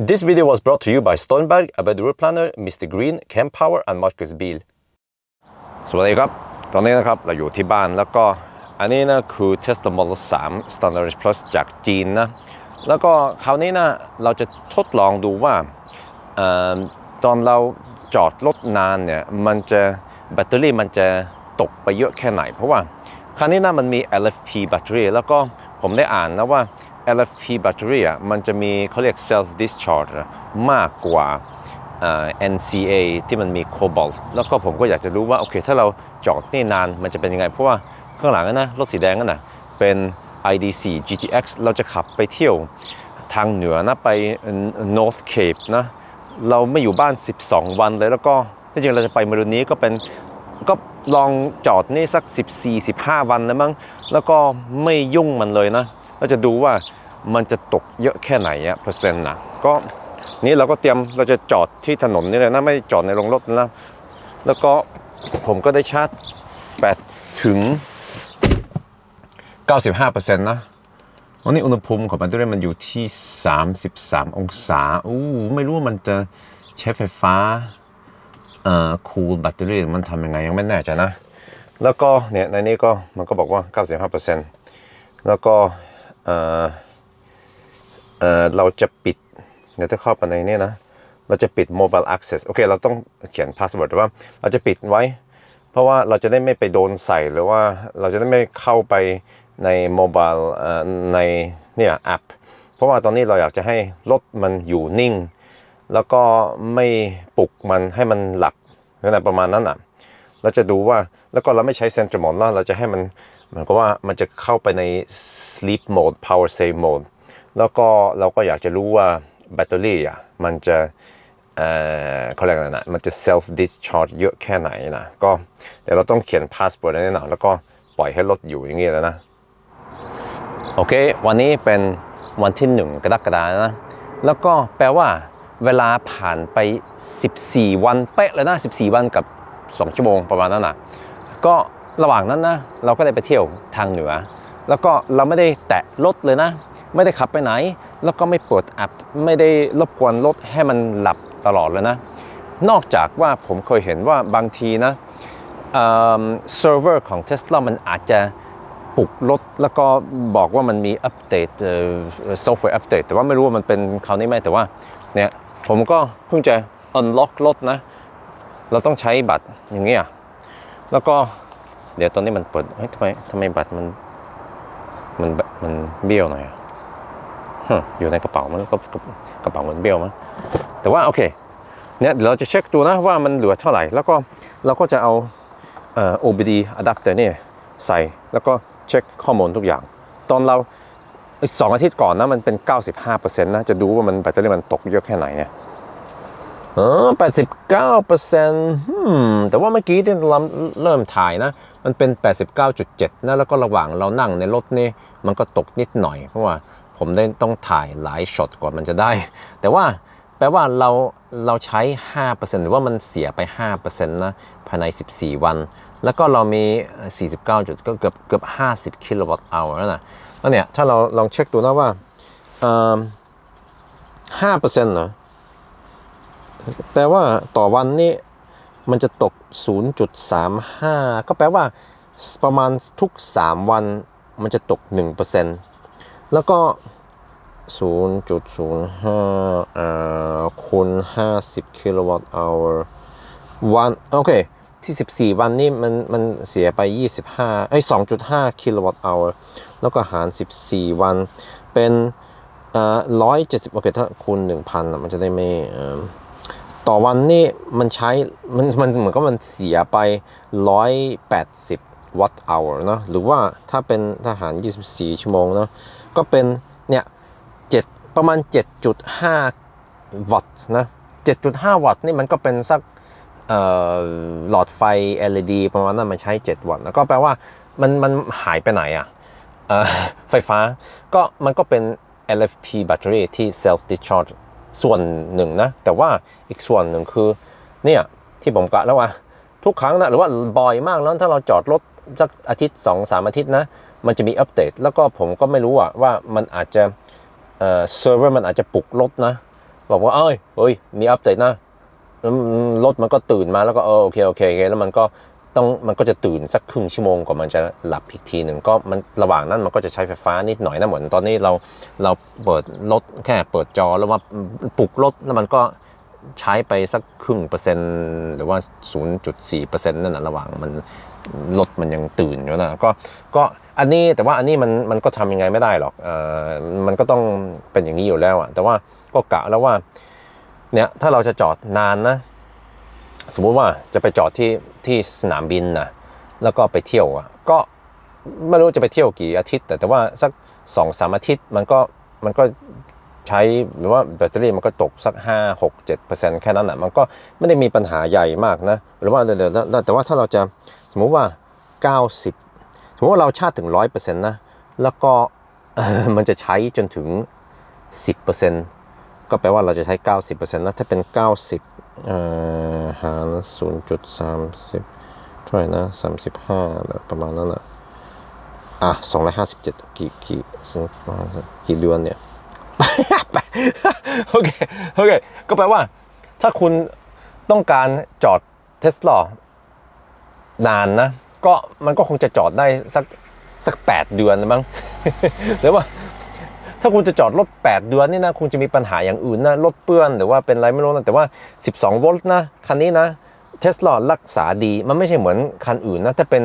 This video was brought to you by Stoneberg, a better route planner, Mr. Green, Camp Power, and Marcus Beal. สวัสดีครับ ตอนนี้นะครับเราอยู่ที่บ้านแล้วก็อันนี้นะคือ Tesla Model 3 Standard Plus จากจีนนะ แล้วก็คราวนี้นะเราจะทดลองดูว่าออตอนเราจอดรถนานเนี่ยมันจะแบตเตอรี่มันจะตกไปเยอะแค่ไหน เพราะว่าคราวนี้นะมันมี LFP แบตเตอรี่แล้วก็ผมได้อ่านนะว่า LFP แบตเตอรี่อะมันจะมีเขาเรียก self discharge มากกว่า NCA ที่มันมีโคบอลต์แล้วก็ผมก็อยากจะรู้ว่า โอเค ถ้าเราจอดนี่นานมันจะเป็นยังไง เพราะว่าข้างหลังนั่นนะรถสีแดงนั่นนะเป็น ID4 GTX เราจะขับไปเที่ยวทางเหนือนะไป North Cape นะเราไม่อยู่บ้าน 12 วันเลยแล้วก็ที่จริงเราจะไปมารุนี้ก็เป็นก็ลองจอดนี่สัก 14-15 วันนะมั้งแล้วก็ไม่ยุ่งมันเลยนะ เราจะดูว่ามันจะตกเยอะแค่ไหนอะเปอร์เซ็นต์นะก็นี่เราก็เตรียมเราจะจอดที่ถนนนี่เลยนะไม่จอดในโรงรถนะ แล้วก็ผมก็ได้ชาร์จแบตถึง 95%นะวันนี้อุณหภูมิของแบตเตอรี่มันอยู่ที่ 33 องศาอู้ไม่รู้ว่ามันจะใช้ไฟฟ้าเอ่อคูลแบตเตอรี่มันทำยังไงยังไม่แน่ใจนะ แล้วก็เนี่ยในนี้ก็มันก็บอกว่า 95%แล้วก็ เอ่อเอ่อเราจะปิดเดี๋ยวถ้าเข้าไปในนี้นะ เราจะปิด mobile access โอเค เราต้องเขียน password ว่าเราจะปิดไว้ เพราะว่าเราจะได้ไม่ไปโดนใส่หรือว่าเราจะได้ไม่เข้าไปในโมบายเอ่อในเนี่ยแอป เพราะว่าตอนนี้เราอยากจะให้รถมันอยู่นิ่ง แล้วก็ไม่ปลุกมันให้มันหลับนั่นนะประมาณนั้นอะ เราจะดูว่าแล้วก็เราไม่ใช้เซนทรัลโหมดนะเราจะให้มัน หมือนกับว่ามันจะเข้าไปใน sleep mode power save mode แล้วก็เราก็อยากจะรู้ว่าแบตเตอรี่อะมันจะเอ่อเขาเรียกอะไรนะมันจะ self discharge เยอะแค่ไหนนะก็เดี๋ยวเราต้องเขียน password ในนี้หน่อยแล้วก็ปล่อยให้รถอยู่อย่างนี้แล้วนะ โอเค วันนี้เป็นวันที่หนึ่งกรกฎาคมนะ แล้วก็แปลว่าเวลาผ่านไป 14 วันเป๊ะเลยนะ 14 วันกับ 2 ชั่วโมงประมาณนั้นนะก็ ระหว่างนั้นนะเราก็ได้ไปเที่ยวทางเหนือ แล้วก็เราไม่ได้แตะรถเลยนะ ไม่ได้ขับไปไหน แล้วก็ไม่เปิดแอปไม่ได้รบกวนรถให้มันหลับตลอดเลยนะ นอกจากว่าผมเคยเห็นว่าบางทีนะเซิร์ฟเวอร์ของ Tesla มันอาจจะปลุกรถแล้วก็บอกว่ามันมีอัปเดตซอฟต์แวร์อัปเดตแต่ว่าไม่รู้ว่ามันเป็นคราวนี้ไหมแต่ว่าเนี่ยผมก็เพิ่งจะ unlock รถนะ เราต้องใช้บัตรอย่างเงี้ยแล้วก็ เดี๋ยวตอนนี้มันเปิดเฮ้ยทำไมทำไมบัตรมัน มันมันเบี้ยวหน่อยอะอยู่ในกระเป๋ามันก็กระเป๋ามันเบี้ยวมั้งแต่ว่าโอเคเนี่ยเราจะเช็คดูนะว่ามันเหลือเท่าไหร่ แล้วก็เราก็จะเอาเอ่อ OBD adapter เนี่ยใส่แล้วก็เช็คข้อมูลทุกอย่าง ตอนเราสองอาทิตย์ก่อนนะมันเป็น 95%นะจะดูว่ามันแบตเตอรี่มันตกเยอะแค่ไหนเนี่ย เออ89%แต่ว่าเมื่อกี้ที่เราเริ่มถ่ายนะ มันเป็น 89.7 นะ แล้วก็ระหว่างเรานั่งในรถนี่มันก็ตกนิดหน่อย เพราะว่าผมได้ต้องถ่ายหลายช็อตกว่ามันจะได้ แต่ว่าแปลว่าเราเราใช้ 5%หรือว่ามันเสียไป 5%นะภายใน 14 วัน แล้วก็เรามี 49จุดก็เกือบเกือบ 50 กิโลวัตต์เอาแล้วนะแล้วเนี่ย ถ้าเราลองเช็คดูนะว่าเอ่อ5%เนอะ แปลว่าต่อวันนี่มันจะตก 0.35 ก็แปลว่าประมาณทุก 3 วันมันจะตก 1%แล้วก็ 0.05อ่าคูณ 50 กิโลวัตต์เอาวันโอเคที่ 14 วันนี่มันมันเสียไป 25ไอ้2.5 กิโลวัตต์เอาแล้วก็หาร 14 วันเป็นอ่า170โอเคถ้าคูณ 1,000 มันจะได้ไม่เอ่อ ต่อวันนี่มันใช้มันมันเหมือนกับมันเสียไป 180 วัตต์อ r เนาะหรือว่าถ้าเป็นทหาร 24 ชั่วโมงเนาะก็เป็นเนี่ย7ประมาณ 7.5 วัตต์นะ 7.5 วัตต์นี่มันก็เป็นสักหลอดไฟ LED ประมาณนั้นมันใช้ 7 วัตต์แล้วก็แปลว่ามันมันหายไปไหนอะเอะไฟฟ้าก็มันก็เป็น LFP แบตเตอรี่ที่ self discharge ส่วนหนึ่งนะ แต่ว่าอีกส่วนหนึ่งคือเนี่ยที่ผมกะแล้วว่าทุกครั้งนะหรือว่าบ่อยมากแล้วถ้าเราจอดรถสักอาทิตย์2อสามอาทิตย์นะ มันจะมีอัปเดต แล้วก็ผมก็ไม่รู้อะว่ามันอาจจะเอ่อเซิร์ฟเวอร์มันอาจจะปลุกรถนะ บอกว่าเอ้ยเฮ้ยมีอัปเดตนะรถมันก็ตื่นมาแล้วก็เออโอเคโอเคโอเคแล้วมันก็ ต้องมันก็จะตื่นสักครึ่งชั่วโมงกว่ามันจะหลับอีกทีหนึ่งก็มันระหว่างนั้นมันก็จะใช้ไฟฟ้านิดหน่อยนะเหมือนตอนนี้เราเราเปิดรถแค่เปิดจอแล้วว่าปลุกรถแล้วมันก็ใช้ไปสักครึ่งเปอร์เซ็นต์หรือว่า 0.4เปอร์เซ็นต์นั่นนะระหว่างมันรถมันยังตื่นอยู่นะก็ก็อันนี้แต่ว่าอันนี้มันมันก็ทำยังไงไม่ได้หรอกเออมันก็ต้องเป็นอย่างนี้อยู่แล้วอะแต่ว่าก็กะแล้วว่าเนี่ยถ้าเราจะจอดนานนะ สมมุติว่าจะไปจอดที่ที่สนามบินนะแล้วก็ไปเที่ยวอะก็ไม่รู้จะไปเที่ยวกี่อาทิตย์ แต่แต่ว่าสักสองสามอาทิตย์มันก็มันก็ใช้หรือว่าแบตเตอรี่มันก็ตกสัก 5 6 7เปอร์เซ็นต์แค่นั้นอะมันก็ไม่ได้มีปัญหาใหญ่มากนะหรือว่าเดี๋ยวแต่ว่าถ้าเราจะสมมุติว่า 90 สมมติว่าเราชาร์จถึง 100%นะแล้วก็มันจะใช้จนถึง 10%ก็แปลว่าเราจะใช้ 90%นะถ้าเป็น 90 เอ่อหาร0.30เท่าไหร่นะ35นะประมาณนั้นนะอะ257กี่กี่กี่เดือนเนี่ยโอเคโอเคก็แปลว่า ถ้าคุณต้องการจอดเทสลานานนะ ก็มันก็คงจะจอดได้สักสัก8เดือนมั้งแต่ว่า ถ้าคุณจะจอดรถ 8 เดือนนี่นะคงจะมีปัญหาอย่างอื่นนะรถเปื้อนหรือว่าเป็นอะไรไม่รู้นะแต่ว่า 12 โวลต์นะคันนี้นะเทสลารักษาดีมันไม่ใช่เหมือนคันอื่นนะถ้าเป็น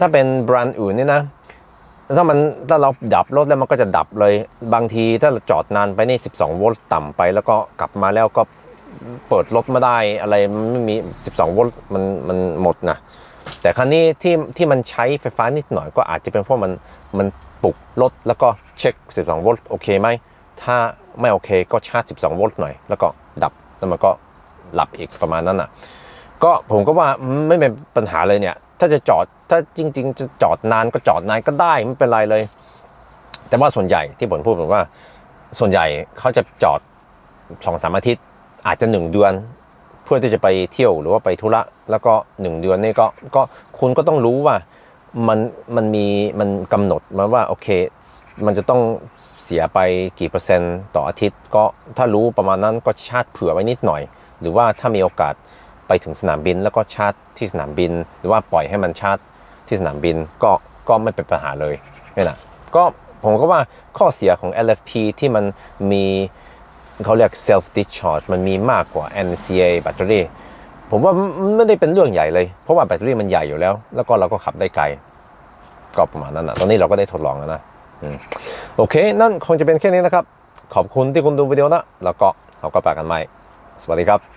ถ้าเป็นแบรนด์อื่นนี่นะถ้ามันถ้าเราดับรถแล้วมันก็จะดับเลยบางทีถ้าเราจอดนานไปนี่ 12 โวลต์ต่ำไป แล้วก็กลับมาแล้วก็เปิดรถไม่ได้อะไรมันไม่มี 12 โวลต์มันมันหมดนะแต่ครั้นี้ที่ที่มันใช้ไฟฟ้านิดหน่อยก็อาจจะเป็นเพราะมันมัน ปลุกรถแล้วก็เช็ค 12 โวลต์โอเคไหม ถ้าไม่โอเคก็ชาร์จ 12 โวลต์หน่อย แล้วก็ดับ แล้วมันก็หลับอีกประมาณนั้นอะ ก็ผมก็ว่าไม่เป็นปัญหาเลยเนี่ย ถ้าจะจอด ถ้าจริง ๆ จะจอดนานก็จอดนานก็ได้ไม่เป็นไรเลย แต่ว่าส่วนใหญ่ที่ผมพูดผมว่า ส่วนใหญ่เขาจะจอดสองสามอาทิตย์ อาจจะหนึ่งเดือนเพื่อที่จะไปเที่ยวหรือว่าไปธุระ แล้วก็หนึ่งเดือนนี่ก็ก็คุณก็ต้องรู้ว่า มันมันมีมันกำหนดมาว่าโอเค มันจะต้องเสียไปกี่เปอร์เซ็นต์ต่ออาทิตย์ ก็ถ้ารู้ประมาณนั้นก็ชาร์จเผื่อไว้นิดหน่อย หรือว่าถ้ามีโอกาสไปถึงสนามบินแล้วก็ชาร์จที่สนามบิน หรือว่าปล่อยให้มันชาร์จที่สนามบินก็ก็ไม่เป็นปัญหาเลยนี่นะก็ผมก็ว่าข้อเสียของ LFP ที่มันมีเขาเรียก self discharge มันมีมากกว่า NCA แบตเตอรี่ ผมว่าไม่ได้เป็นเรื่องใหญ่เลย เพราะว่าแบตเตอรี่มันใหญ่อยู่แล้ว แล้วก็เราก็ขับได้ไกล ก็ประมาณนั้นนะตอนนี้เราก็ได้ทดลองแล้วนะอโอเค นั่นคงจะเป็นแค่นี้นะครับ ขอบคุณที่คุณดูวิดีโอนะ แล้วก็เราก็ไปกันใหม่ สวัสดีครับ